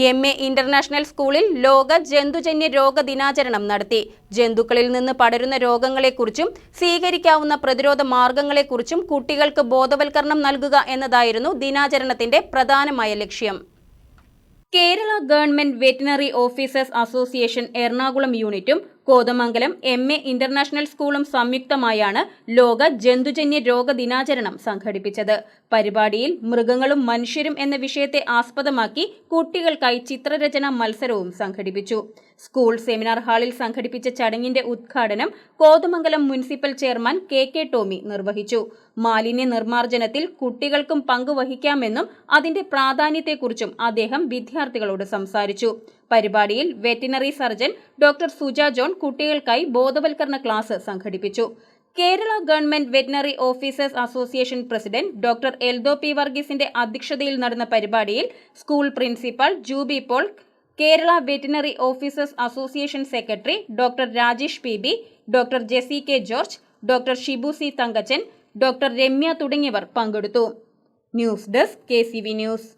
M A international സ്കൂളിൽ ലോക ജന്തുജന്യ രോഗ ദിനാചരണം നടത്തി. ജന്തുക്കളിൽ നിന്ന് പടരുന്ന രോഗങ്ങളെക്കുറിച്ചും സ്വീകരിക്കാവുന്ന പ്രതിരോധ മാർഗങ്ങളെക്കുറിച്ചും കുട്ടികൾക്ക് ബോധവൽക്കരണം നൽകുക എന്നതായിരുന്നു ദിനാചരണത്തിന്റെ പ്രധാനമായ ലക്ഷ്യം. Kerala government veterinary officers association Ernakulam യൂണിറ്റും കോതമംഗലം എം എ ഇന്റർനാഷണൽ സ്കൂളും സംയുക്തമായാണ് ലോക ജന്തുജന്യ രോഗ ദിനാചരണം സംഘടിപ്പിച്ചത്. പരിപാടിയിൽ മൃഗങ്ങളും മനുഷ്യരും എന്ന വിഷയത്തെ ആസ്പദമാക്കി കുട്ടികൾക്കായി ചിത്രരചന മത്സരവും സംഘടിപ്പിച്ചു. സ്കൂൾ സെമിനാർ ഹാളിൽ സംഘടിപ്പിച്ച ചടങ്ങിന്റെ ഉദ്ഘാടനം Kothamangalam municipal chairman K K Tomy നിർവഹിച്ചു. മാലിന്യ നിർമ്മാർജനത്തിൽ കുട്ടികൾക്കും പങ്കുവഹിക്കാമെന്നും അതിന്റെ പ്രാധാന്യത്തെക്കുറിച്ചും അദ്ദേഹം വിദ്യാർത്ഥികളോട് സംസാരിച്ചു. പരിപാടിയിൽ veterinary surgeon doctor Suja John കുട്ടികൾക്കായി ബോധവൽക്കരണ ക്ലാസ് സംഘടിപ്പിച്ചു. Kerala government veterinary officers association president doctor Eldho P വർഗീസിന്റെ അധ്യക്ഷതയിൽ നടന്ന പരിപാടിയിൽ school principal Juby Paul Kerala veterinary officers association secretary doctor Rajesh P B doctor Jessy K George doctor Shibu C Thankachan doctor Ramya തുടങ്ങിയവർ പങ്കെടുത്തു. News desk K news.